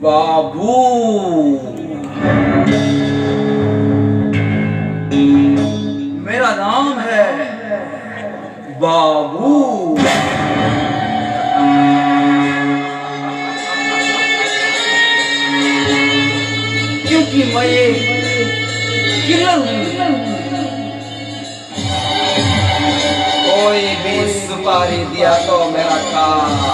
बाबू। मेरा नाम है बाबू। क्योंकि मैं ये किलर कोई भी सुपारी दिया तो मेरा काम।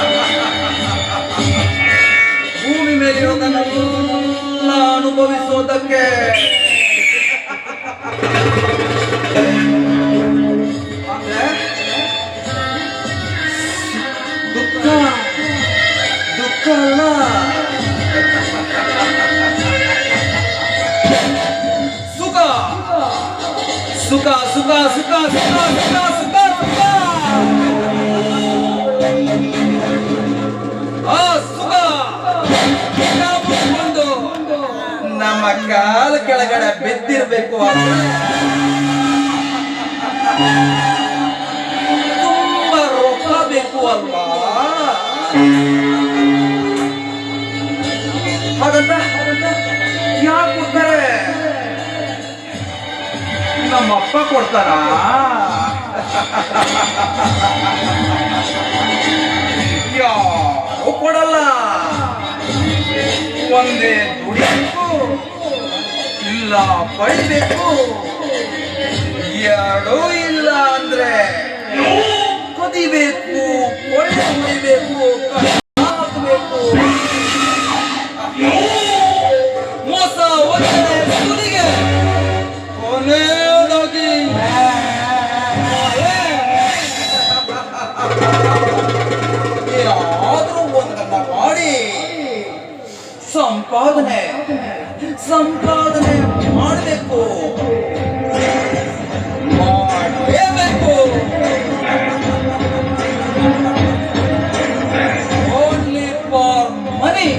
어떡해. 안돼? 누가 누가라 수가 수가 수가 수가 수가 수가 수가. ಕಾಲ ಕೆಳಗಡೆ ಬೆದ್ದಿರ್ಬೇಕು ತುಂಬಾ ರೊಕ್ಕ ಬೇಕು ಅಲ್ವಾ? ಹಾಗಂತ ಯಾಕೆ ಕೊಡ್ತಾರೆ? ನಮ್ಮ ಅಪ್ಪ ಕೊಡ್ತಾರ? ಯಾರು ಕೊಡಲ್ಲ. ಒಂದೇ ದುಡಿಬೇಕು ಇಲ್ಲ ಪಡಿಬೇಕು. ಎರಡೂ ಇಲ್ಲ ಅಂದ್ರೆ ಕುದಿಬೇಕು ಒಳ್ಳೆ ಹೊಡಿಬೇಕು ಹಾಕಬೇಕು ಮೋಸ ವಂಚನೆ ಸುಲಿಗೆ ಕೊನೆಯದಾಗಿ ಏನಾದ್ರೂ ಒಂದನ್ನ ಮಾಡಿ. ಸಂಪಾದನೆ. ಸಂಪಾದನೆ ಮಾಡಬೇಕು. ಮಾಡಲೇಬೇಕು ಓನ್ಲಿ ಫಾರ್ ಮನಿ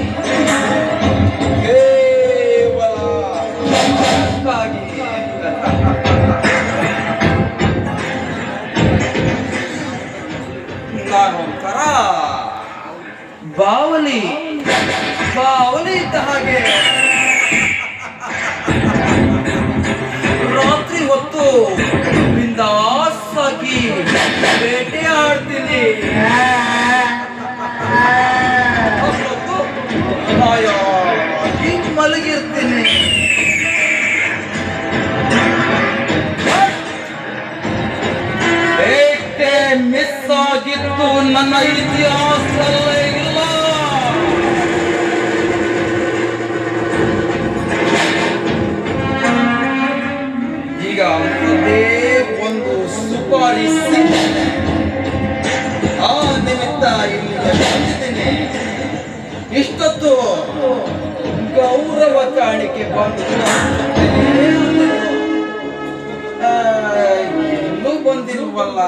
ಕೇವಲ ಹಣಕ್ಕಾಗಿ. ನಾನೊಂಥರ ಬಾವಲಿ. ಬಾವಲಿ ಇದ್ದ ಹಾಗೆ. ಇತಿಹಾಸದಲ್ಲೇ ಇಲ್ಲ ಈಗ ಅದೇ ಒಂದು ಸುಪಾರಿ ಆ ನಿಮಿತ್ತ ಇಲ್ಲಿಗೆ ಬಂದಿದ್ದೇನೆ. ಇಷ್ಟೊತ್ತು ಗೌರವ ಕಾಣಿಕೆ ಬಂದು ಇನ್ನೂ ಬಂದಿರುವಲ್ಲ.